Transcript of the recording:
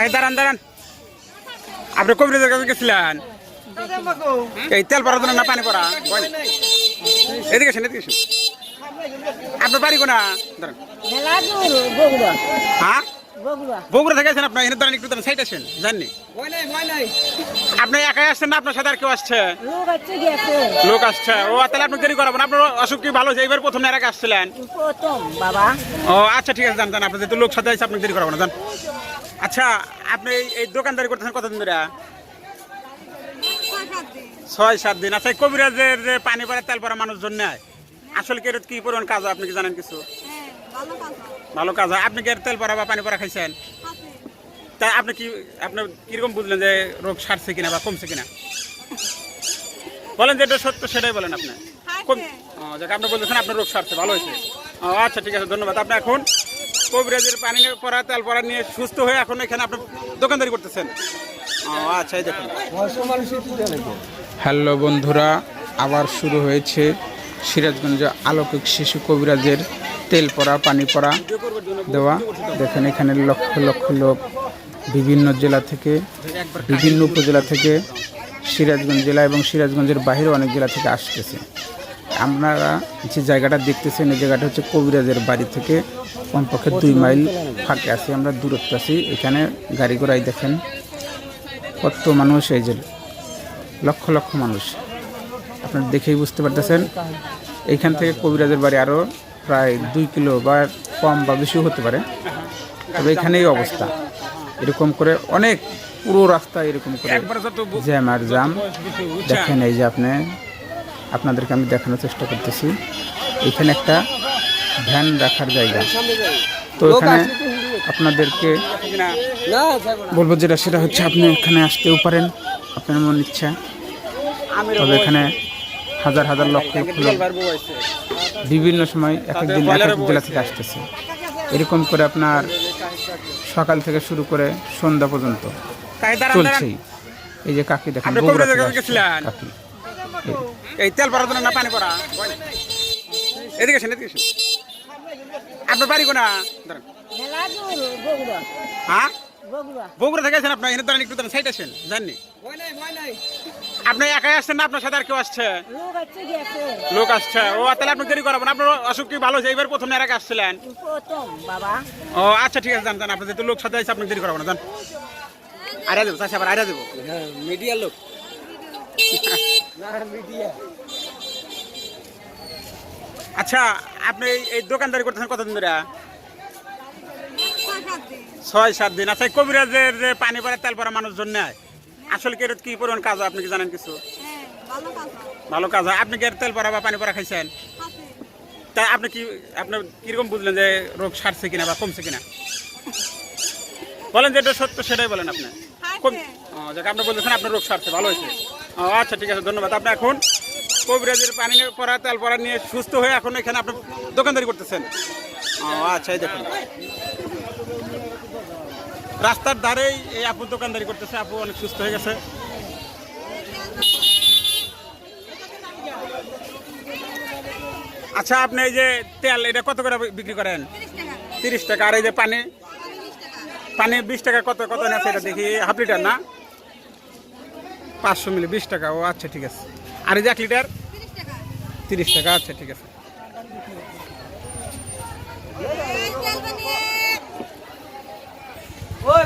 তাই দাঁড়ান দাঁড়ান। আপনি কবিরাজের কাছে গেছিলেন? এই তেল পড়ার জন্য না পানি পড়া? এদিকে আসেন এদিকে আসেন। আপনার বাড়ি কোনা? বগুড়া হ্যাঁ? বগুড়া বগুড়া থেকে আছেন আপনার এখানে দাঁড়ান একটু দাঁড়ান সাইড আসেন জাননি আপনি একাই আসছেন না আপনার সাথে আর কেউ আসছে? লোক আসছে। ও তাহলে আপনি দেরি করাবেন আপনার অসুখ কি ভালো হয়েছে? এইবার প্রথম এর আসছিলেন? বাবা। ও আচ্ছা ঠিক আছে জান জান আপনি যেহেতু লোক সাথে আছে আপনি দেরি করাবো না জান আচ্ছা আপনি এই- দোকানদারি করতেছেন কতদিন ধরে? ছয় সাত দিন। আচ্ছা কবিরাজের যে পানি পড়া তেল পরা মানুষজন নেয় আসলে কি কি পরিমাণ কাজ হয়? আপনি কি জানেন কিছু? ভালো কাজ হয়। আপনি কি তেল পড়া বা পানি পরা খাইছেন? তা আপনি কি আপনি কীরকম বুঝলেন যে রোগ সারছে কিনা বা কমছে কিনা? বলেন যে এটা সত্য সেটাই বলেন আপনি। কম- আপনি বলতেছেন আপনার রোগ সারছে ভালো হয়েছে। ও আচ্ছা ঠিক আছে ধন্যবাদ। আপনি এখন কবিরাজের পানি পরা তেল পরা নিয়ে সুস্থ হয়ে এখন এখানে আপনি দোকানদারি করতেছেন। আচ্ছা এই দেখুন। হ্যালো বন্ধুরা, আবার শুরু হয়েছে সিরাজগঞ্জ আলোকিক শিশু কবিরাজের তেল পরা পানি পরা দেওয়া। দেখেন এখানে লক্ষ লক্ষ লোক বিভিন্ন জেলা থেকে, বিভিন্ন উপজেলা থেকে সিরাজগঞ্জ জেলা এবং সিরাজগঞ্জের বাইরে অনেক জেলা থেকে আসতেছে। আপনারা যে জায়গাটা দেখতেছেন এই জায়গাটা হচ্ছে কবিরাজের বাড়ি থেকে কমপক্ষে দুই মাইল ফাঁকে আছি আমরা দূরত্ব আছি। এখানে গাড়ি ঘোড়াই দেখেন কত মানুষ এই যে লক্ষ লক্ষ মানুষ। আপনারা দেখেই বুঝতে পারতেছেন এইখান থেকে কবিরাজের বাড়ি আরও প্রায় দুই কিলো বা কম বা বেশিও হতে পারে। তবে এখানেই অবস্থা। এরকম করে অনেক পুরো রাস্তা এরকম করে জ্যাম আর জাম দেখেন এই যে আপনি আপনাদেরকে আমি দেখানোর চেষ্টা করতেছি। এখানে একটা ভ্যান রাখার জায়গা। তো এখানে আপনাদেরকে বলব যেটা সেটা হচ্ছে আপনি এখানে আসতেও পারেন। আপনার মন ইচ্ছা। তবে এখানে হাজার হাজার লক্ষ লক্ষ বিভিন্ন সময় এক এক দিন এক এক জেলা থেকে আসতেছে। এরকম করে আপনার সকাল থেকে শুরু করে সন্ধ্যা পর্যন্ত চলছেই। এই যে কাকি দেখেন? কাকি। এই তেল ভরার জন্য না পানি পড়া এদিকে এদিকে আপনার বাড়ি কোনা? বগুড়া হ্যাঁ? বগুড়া থেকে আছেন আপনার এখানে দাঁড়ান একটু দাঁড়ান সাইড আসেন জাননি আপনি একাই আসছেন না, আপনার সাথে আর কেউ আসছে? লোক আসছে। ও তাহলে আপনি দেরি করাবেন আপনার অসুখ কি ভালো হয়েছে? এইবার প্রথম এর আসছিলেন? ও আচ্ছা ঠিক আছে জান জান আপনি যেহেতু লোক সাথে আছে, আপনি দেরি করাবো না জান আরে দেবো চাষি আবার আরে দেবো। মিডিয়া লোক। আচ্ছা আপনি এই- দোকানদারি করতেছেন কতদিন ধরে? ছয় সাত দিন। আচ্ছা কবিরাজের যে পানি পড়া তেল পড়া মানুষজন নেয় আসলে কি কি পরিমাণ কাজ আপনি কি জানেন কিছু? ভালো কাজ হয়। আপনি কি তেল পড়া বা পানি পড়া খাইছেন? তা আপনি কি আপনি কীরকম বুঝলেন যে রোগ সারছে কিনা বা কমছে কিনা? বলেন যে এটা সত্য সেটাই বলেন আপনি। কম- আপনি বলতেছেন আপনার রোগ সারছে ভালো হয়েছে। আচ্ছা ঠিক আছে, ধন্যবাদ। আপনি এখন কবিরাজের পানি পড়া তেল পরা নিয়ে সুস্থ হয়ে এখন এখানে আপনি দোকানদারি করতেছেন। ও আচ্ছা এই দেখুন। রাস্তার ধারেই এই আপু দোকানদারি করতেছে, আপু অনেক সুস্থ হয়ে গেছে। আচ্ছা আপনি এই যে তেল, এটা কত করে বিক্রি করেন? তিরিশ টাকা। আর এই যে পানি? পানি বিশ টাকা, কত কত আছে এটা দেখি, হাফ লিটার না? পাঁচশো মিলি, বিশ টাকা। ও আচ্ছা ঠিক আছে। আর এই যে এক লিটার? তিরিশ টাকা আচ্ছা ঠিক আছে। ওই